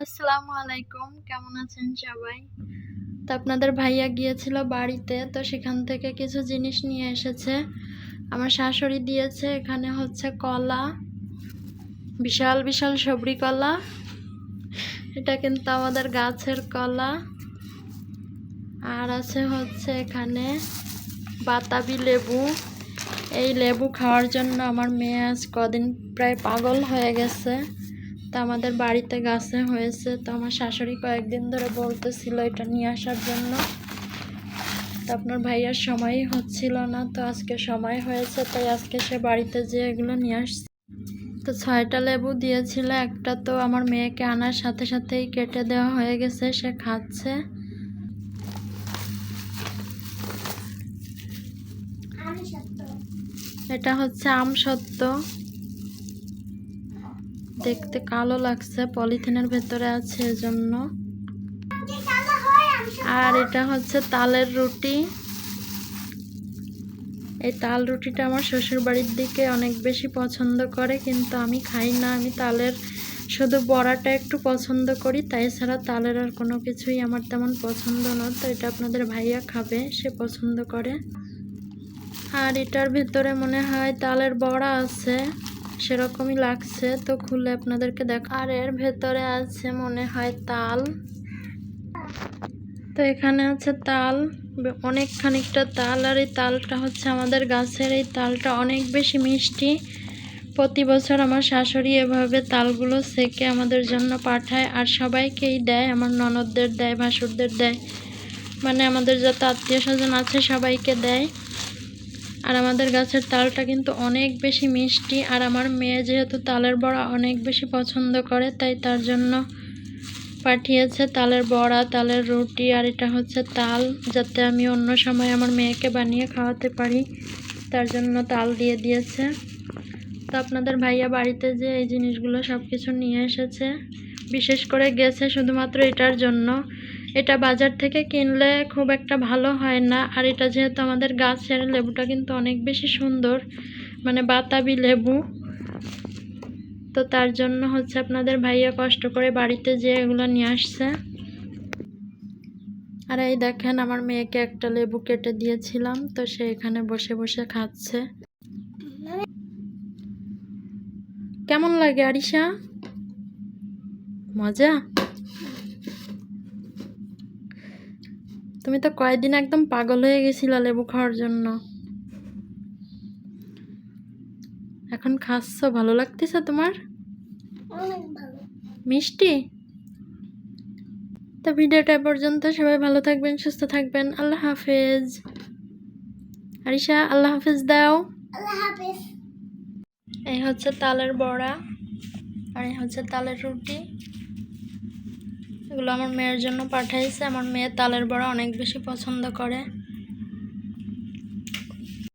আসসালামু আলাইকুম কেমন আছেন সবাই? তো আপনাদের ভাইয়া গিয়েছিল বাড়িতে, তো সেখান থেকে কিছু জিনিস নিয়ে এসেছে। আমার শাশুড়ি দিয়েছে, এখানে হচ্ছে কলা, বিশাল বিশাল সবরি কলা। এটা কিন্তু আমাদের গাছের কলা। আর আছে হচ্ছে এখানে বাতাবি লেবু। এই লেবু খাওয়ার জন্য আমার মেয়ে আজ কদিন প্রায় পাগল হয়ে গেছে। তা আমাদের বাড়িতে গাছে হয়েছে। তো আমার শাশুড়ি কয়েকদিন ধরে বলতেছিল এটা নিয়ে আসার জন্য। তো আপনার ভাইয়ার সময়ই হচ্ছিল না, তো আজকে সময় হয়েছে, তাই আজকে সে বাড়িতে যেয়ে এগুলো নিয়ে আসছে। তো ছয়টা লেবু দিয়েছিল, একটা তো আমার মেয়েকে আনার সাথে সাথেই কেটে দেওয়া হয়ে গেছে, সে খাচ্ছে। এটা হচ্ছে আম সত্য। দেখতে কালো লাগছে, পলিথিনের ভেতরে আছে এজন্য। আর এটা হচ্ছে তালের রুটি। এই তাল রুটিটা আমার শ্বশুর বাড়ির দিকে অনেক বেশি পছন্দ করে, কিন্তু আমি খাই না। আমি তালের শুধু বড়াটা একটু পছন্দ করি, তাই ছাড়া তালের আর কোনো কিছুই আমার তেমন পছন্দ না। তো এটা আপনাদের ভাইয়া খাবে, সে পছন্দ করে। আর এটার ভেতরে মনে হয় তালের বড়া আছে। সেরকমই লাগছে, তো খুলে আপনাদেরকে দেখ আর এর ভেতরে আছে মনে হয় তাল। তো এখানে আছে তাল অনেক খানিকটা তাল, আর এই তালটা হচ্ছে আমাদের গাছের। এই তালটা অনেক বেশি মিষ্টি। প্রতি বছর আমার শাশুড়ি এভাবে তালগুলো সেকে আমাদের জন্য পাঠায়, আর সবাইকেই দেয়। আমার ননদদের দেয়, ভাসুরদের দেয়। মানে আমাদের যত আত্মীয় স্বজন আছে, সবাইকে দেয়। আর আমাদের গাছের তালটা কিন্তু অনেক বেশি মিষ্টি, আর আমার মেয়ে যেহেতু তালের বড়া অনেক বেশি পছন্দ করে, তাই তার জন্য পাঠিয়েছে তালের বড়া, তালের রুটি, আর এটা হচ্ছে তাল, যাতে আমি অন্য সময় আমার মেয়েকে বানিয়ে খাওয়াতে পারি। তার জন্য তাল দিয়ে দিয়েছে। তো আপনাদের ভাইয়া বাড়িতে যে এই জিনিসগুলো সব কিছু নিয়ে এসেছে, বিশেষ করে গেছে শুধুমাত্র এটার জন্য। এটা বাজার থেকে কিনলে খুব একটা ভালো হয় না। আর এটা যেহেতু আমাদের গাছের লেবুটা কিন্তু অনেক বেশি সুন্দর মানে বাতাবি লেবু। তো তার জন্য হচ্ছে আপনাদের ভাইয়া কষ্ট করে বাড়িতে যে এগুলো নিয়ে আসছে। আর এই দেখেন, আমার মেয়েকে একটা লেবু কেটে দিয়েছিলাম, তো সে এখানে বসে বসে খাচ্ছে। কেমন লাগে আরিশা? মজা? তুমি তো কয়েকদিন একদম পাগল হয়ে গেছিলা লেবু খাওয়ার জন্য। এখন খাচ্ছ ভালো লাগতেছে তোমার? মিষ্টি? তো ভিডিওটা পর্যন্ত সবাই ভালো থাকবেন সুস্থ থাকবেন আল্লাহ হাফেজ। আরিশা আল্লাহ হাফেজ দাও। আল্লাহ হাফেজ। এই হচ্ছে তালের বড়া আর এই হচ্ছে তালের রুটি। এগুলো আমার মেয়ের জন্য পাঠাইছে। আমার মেয়ে তালের বড়া অনেক বেশি পছন্দ করে।